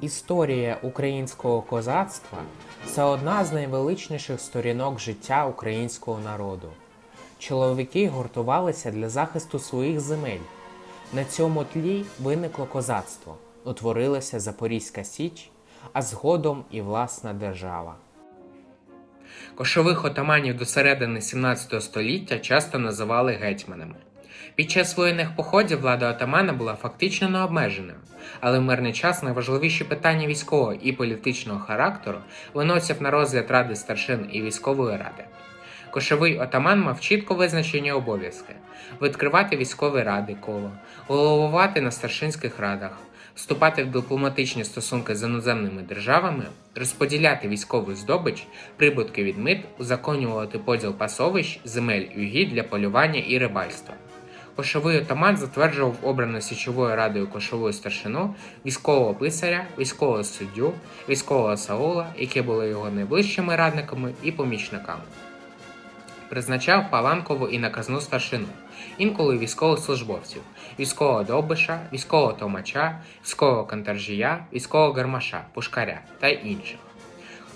Історія українського козацтва це одна з найвеличніших сторінок життя українського народу. Чоловіки гуртувалися для захисту своїх земель. На цьому тлі виникло козацтво, утворилася Запорізька Січ, а згодом і власна держава. Кошових отаманів до середини 17 століття часто називали гетьманами. Під час воєнних походів влада отамана була фактично необмеженою, але в мирний час найважливіші питання військового і політичного характеру виносив на розгляд ради старшин і військової ради. Кошовий отаман мав чітко визначені обов'язки: відкривати військові ради коло, головувати на старшинських радах, вступати в дипломатичні стосунки з іноземними державами, розподіляти військову здобич, прибутки від мит, узаконювати поділ пасовищ, земель і угідь для полювання і рибальства. Кошовий отаман затверджував обрану січовою радою кошовою старшину, військового писаря, військового суддю, військового саула, які були його найближчими радниками і помічниками. Призначав паланкову і наказну старшину, інколи військових службовців, військового довбиша, військового томача, військового кантаржія, військового гармаша, пушкаря та інших.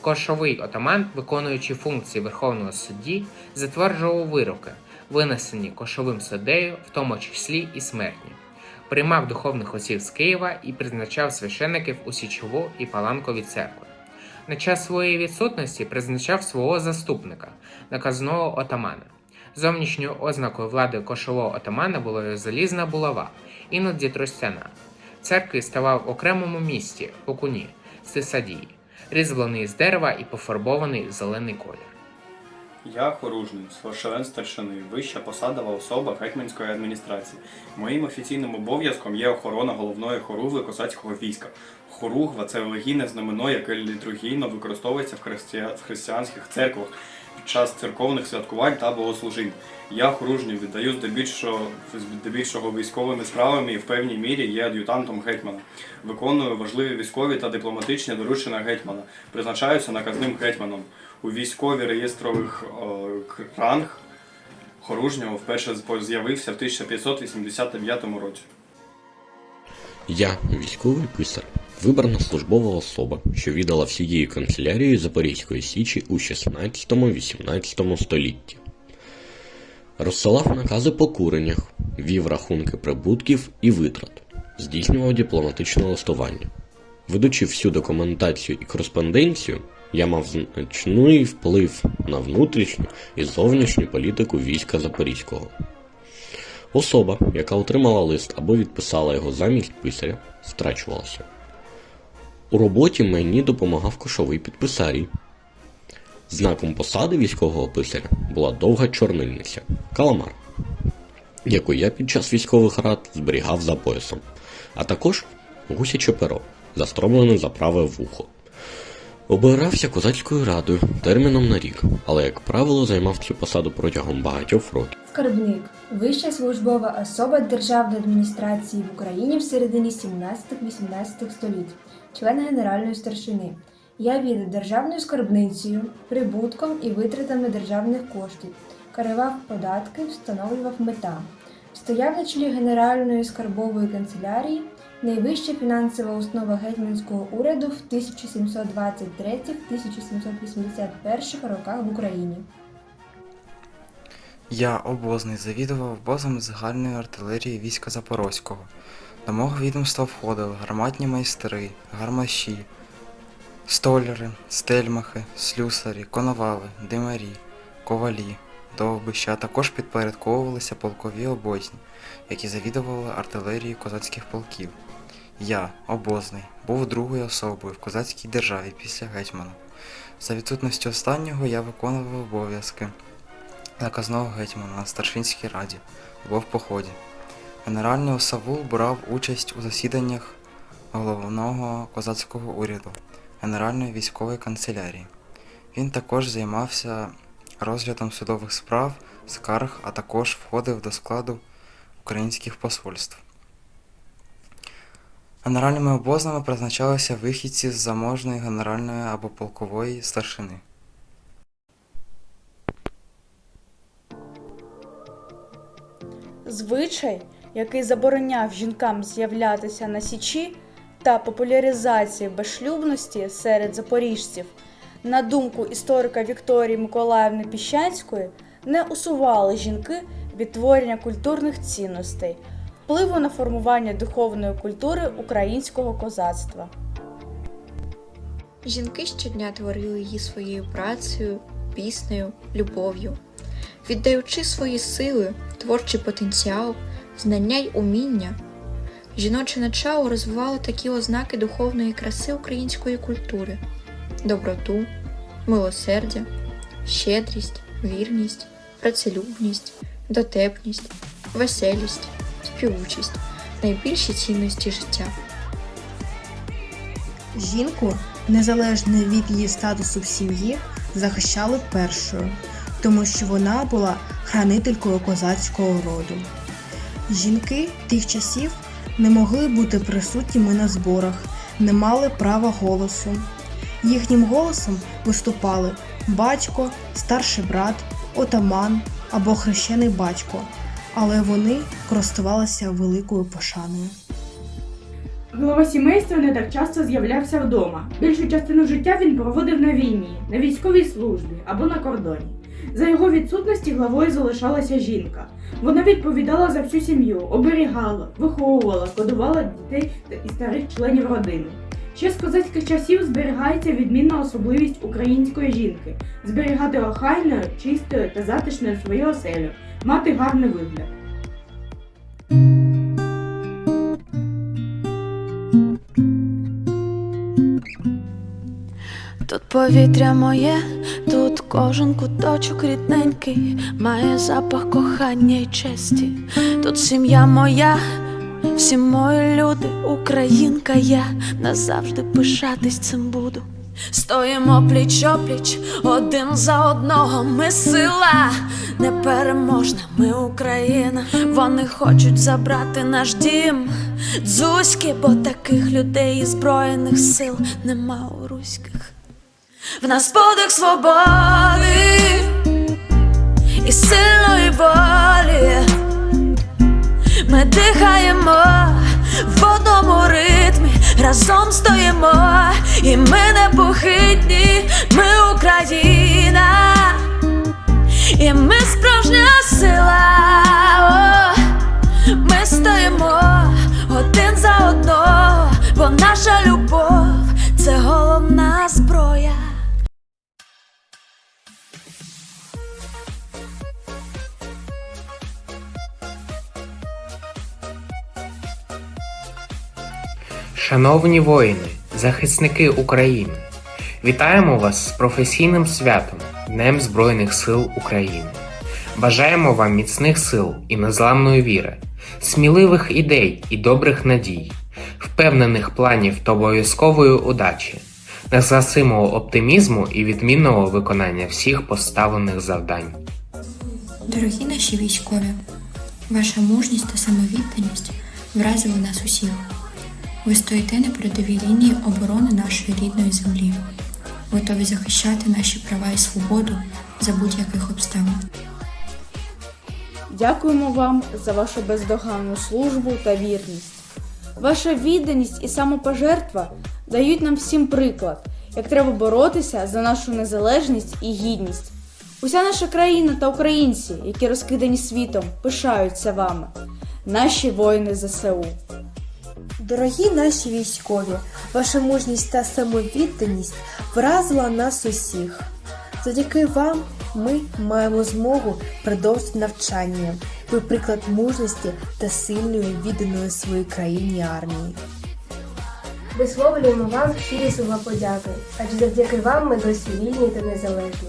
Кошовий отаман, виконуючи функції Верховного судді, затверджував вироки, винесені кошовим суддею, в тому числі і смертні, приймав духовних осіб з Києва і призначав священиків у Січову і Паланкові церкви. На час своєї відсутності призначав свого заступника, наказного отамана. Зовнішньою ознакою влади кошового отамана була залізна булава, іноді тростяна. Церкви ставав в окремому місті Покуні, Сисадії, різьблений з дерева і пофарбований в зелений колір. Я хоружний, член старшини, вища посадова особа гетьманської адміністрації. Моїм офіційним обов'язком є охорона головної хоругви косацького війська. Хоругва це релігійне знамено, яке літургійно використовується в, христия... в християнських церквах під час церковних святкувань та богослужінь. Я хоружній віддаю здебільшого, здебільшого військовими справами і в певній мірі є ад'ютантом гетьмана. Виконую важливі військові та дипломатичні доручення гетьмана. Призначаюся наказним гетьманом. У військові реєстрових е, ранг Хоружнього вперше з'явився в 1589 році. Я військовий писар, вибрана службова особа, що віддала всією канцелярією Запорізької Січі у 16-18 столітті. Розсилав накази по куренях, вів рахунки прибутків і витрат, здійснював дипломатичне листування. Ведучи всю документацію і кореспонденцію, я мав значний вплив на внутрішню і зовнішню політику війська Запорізького. Особа, яка отримала лист або відписала його замість писаря, страчувалася. У роботі мені допомагав кошовий підписарій. Знаком посади військового писаря була довга чорнильниця каламар, яку я під час військових рад зберігав за поясом, а також гусяче перо, застромлене за праве вухо. Обирався козацькою радою терміном на рік, але, як правило, займав цю посаду протягом багатьох років. Скарбник вища службова особа державної адміністрації в Україні в середині 17-18 століть, член Генеральної старшини. Я віддав державною скарбницею, прибутком і витратами державних коштів, керував податки, встановлював мета. Стояв на чолі Генеральної скарбової канцелярії, найвища фінансова основа гетьманського уряду в 1723-1781 роках в Україні. Я обозний завідував обозами загальної артилерії війська Запорозького. До мого відомства входили гарматні майстри, гармаші, столяри, стельмахи, слюсарі, коновали, димарі, ковалі, довбища, також підпорядковувалися полкові обозні, які завідували артилерією козацьких полків. Я, обозний, був другою особою в козацькій державі після гетьмана. За відсутністю останнього я виконував обов'язки наказного гетьмана на старшинській раді або в поході. Генеральний Осавул брав участь у засіданнях головного козацького уряду Генеральної військової канцелярії. Він також займався розглядом судових справ, скарг, а також входив до складу українських посольств. Генеральними обознами призначалися вихідці з заможної генеральної або полкової старшини. Звичай, який забороняв жінкам з'являтися на січі, та популяризації безшлюбності серед запоріжців, на думку історика Вікторії Миколаївни Піщанської, не усували жінки від творення культурних цінностей, впливу на формування духовної культури українського козацтва. Жінки щодня творили її своєю працею, піснею, любов'ю, віддаючи свої сили, творчий потенціал, знання й уміння. Жіноче начало розвивало такі ознаки духовної краси української культури: доброту, милосердя, щедрість, вірність, працелюбність, дотепність, веселість, співучість, найбільші цінності життя. Жінку, незалежно від її статусу в сім'ї, захищали першою, тому що вона була хранителькою козацького роду. Жінки тих часів не могли бути присутніми на зборах, не мали права голосу. Їхнім голосом виступали батько, старший брат, отаман або хрещений батько, але вони користувалися великою пошаною. Голова сімейства не так часто з'являвся вдома. Більшу частину життя він проводив на війні, на військовій службі або на кордоні. За його відсутності главою залишалася жінка. Вона відповідала за всю сім'ю, оберігала, виховувала, годувала дітей і старих членів родини. Ще з козацьких часів зберігається відмінна особливість української жінки зберігати охайною, чистою та затишною свою оселю, мати гарний вигляд. Тут повітря моє, тут кожен куточок рідненький, має запах кохання й честі. Тут сім'я моя, всі мої люди, українка я назавжди пишатись цим буду. Стоїмо пліч опліч, один за одного. Ми сила непереможна, ми Україна. Вони хочуть забрати наш дім. Дзузьки, бо таких людей і збройних сил нема у руських. В нас подих свободи і сильної волі. Дихаємо в одному ритмі, разом стоїмо, і ми непохитні, ми Україна, і ми справжня сила. О, ми стоїмо один за одного, бо наша любов це головна зброя. Шановні воїни, захисники України, вітаємо вас з професійним святом Днем Збройних сил України. Бажаємо вам міцних сил і незламної віри, сміливих ідей і добрих надій, впевнених планів та обов'язкової удачі, незгасимого оптимізму і відмінного виконання всіх поставлених завдань. Дорогі наші військові, ваша мужність та самовідданість вразили нас усіх. Ви стоїте на передовій лінії оборони нашої рідної землі, готові захищати наші права і свободу за будь-яких обставин. Дякуємо вам за вашу бездоганну службу та вірність. Ваша відданість і самопожертва дають нам всім приклад, як треба боротися за нашу незалежність і гідність. Уся наша країна та українці, які розкидані світом, пишаються вами, наші воїни ЗСУ. Дорогі наші військові, ваша мужність та самовідданість вразила нас усіх. Завдяки вам ми маємо змогу продовжити навчання. Ви приклад мужності та сильної відданої своїй країні армії. Висловлюємо вам щирі слова подяки, адже завдяки вам ми досі вільні та незалежні.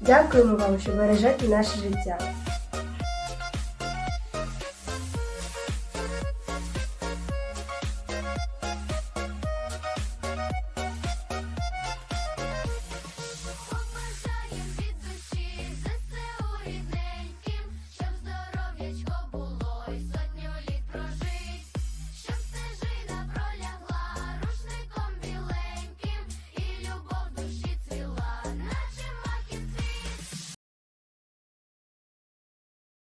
Дякуємо вам, що бережете наше життя.